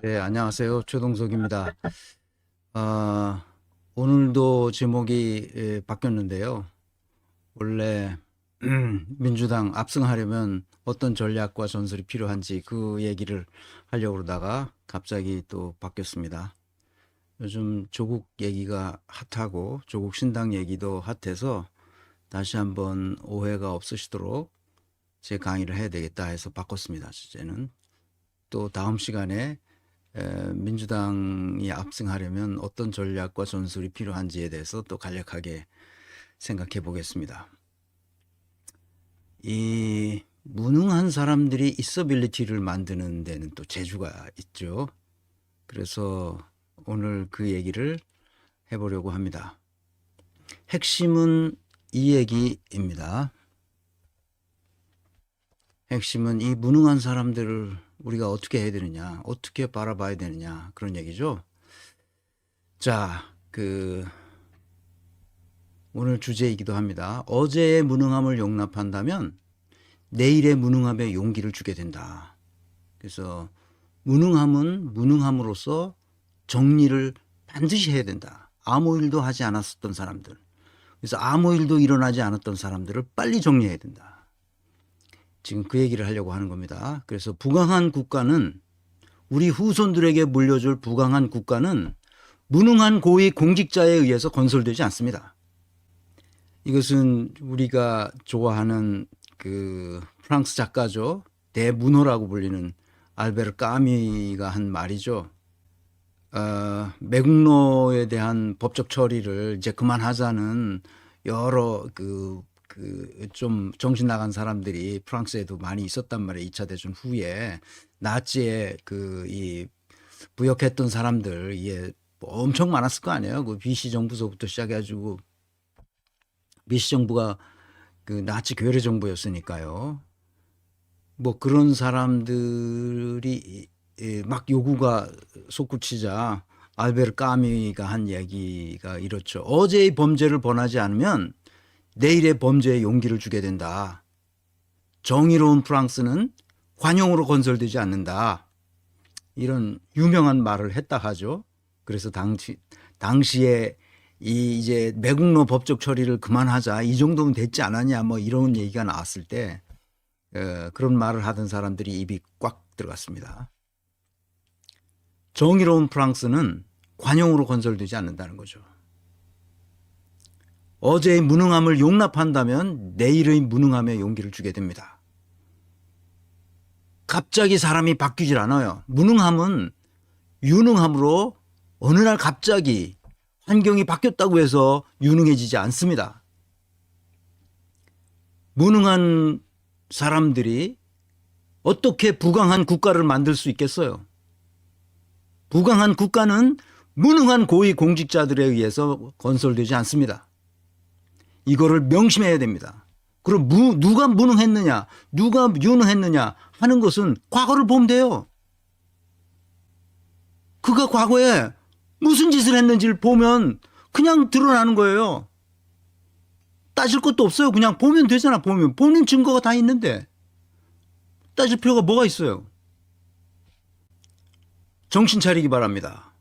네, 안녕하세요. 최동석입니다. 아, 오늘도 제목이 예, 바뀌었는데요. 원래 민주당 압승하려면 어떤 전략과 전술이 필요한지 그 얘기를 하려고 그러다가 갑자기 또 바뀌었습니다. 요즘 조국 얘기가 핫하고 조국 신당 얘기도 핫해서 다시 한번 오해가 없으시도록 제 강의를 해야 되겠다 해서 바꿨습니다. 주제는 또 다음 시간에 에, 민주당이 압승하려면 어떤 전략과 전술이 필요한지에 대해서 또 간략하게 생각해 보겠습니다. 이 무능한 사람들이 있어빌리티를 만드는 데는 또 재주가 있죠. 그래서 오늘 그 얘기를 해보려고 합니다. 핵심은 이 얘기입니다. 핵심은 이 무능한 사람들을 우리가 어떻게 해야 되느냐, 어떻게 바라봐야 되느냐, 그런 얘기죠. 자, 그, 오늘 주제이기도 합니다. 어제의 무능함을 용납한다면 내일의 무능함에 용기를 주게 된다. 그래서 무능함은 무능함으로써 정리를 반드시 해야 된다. 아무 일도 하지 않았었던 사람들. 그래서 아무 일도 일어나지 않았던 사람들을 빨리 정리해야 된다. 지금 그 얘기를 하려고 하는 겁니다. 그래서 부강한 국가는 우리 후손들에게 물려줄 부강한 국가는 무능한 고위 공직자에 의해서 건설되지 않습니다. 이것은 우리가 좋아하는 그 프랑스 작가죠. 대문호라고 불리는 알베르 까미가 한 말이죠. 어, 매국노에 대한 법적 처리를 이제 그만하자는 여러 그 그 좀 정신 나간 사람들이 프랑스에도 많이 있었단 말이에요. 2차 대전 후에 나치에 그 이 부역했던 사람들 이게 뭐 엄청 많았을 거 아니에요. 그 비시 정부서부터 시작해 가지고 비시 정부가 그 나치 괴뢰 정부였으니까요. 뭐 그런 사람들이 예, 막 요구가 솟구치자 알베르 까미가 한 얘기가 이렇죠. 어제의 범죄를 범하지 않으면 내일의 범죄에 용기를 주게 된다. 정의로운 프랑스는 관용으로 건설되지 않는다. 이런 유명한 말을 했다 하죠. 그래서 당시 당시에 이 이제 매국노 법적 처리를 그만하자 이 정도면 됐지 않았냐 뭐 이런 얘기가 나왔을 때 어, 그런 말을 하던 사람들이 입이 꽉 들어갔습니다. 정의로운 프랑스는 관용으로 건설되지 않는다는 거죠. 어제의 무능함을 용납한다면 내일의 무능함에 용기를 주게 됩니다. 갑자기 사람이 바뀌질 않아요. 무능함은 유능함으로 어느 날 갑자기 환경이 바뀌었다고 해서 유능해지지 않습니다. 무능한 사람들이 어떻게 부강한 국가를 만들 수 있겠어요? 부강한 국가는 무능한 고위 공직자들에 의해서 건설되지 않습니다. 이거를 명심해야 됩니다. 그럼 무, 누가 무능했느냐, 누가 유능했느냐 하는 것은 과거를 보면 돼요. 그가 과거에 무슨 짓을 했는지를 보면 그냥 드러나는 거예요. 따질 것도 없어요. 그냥 보면 되잖아, 보면. 보는 증거가 다 있는데. 따질 필요가 뭐가 있어요? 정신 차리기 바랍니다.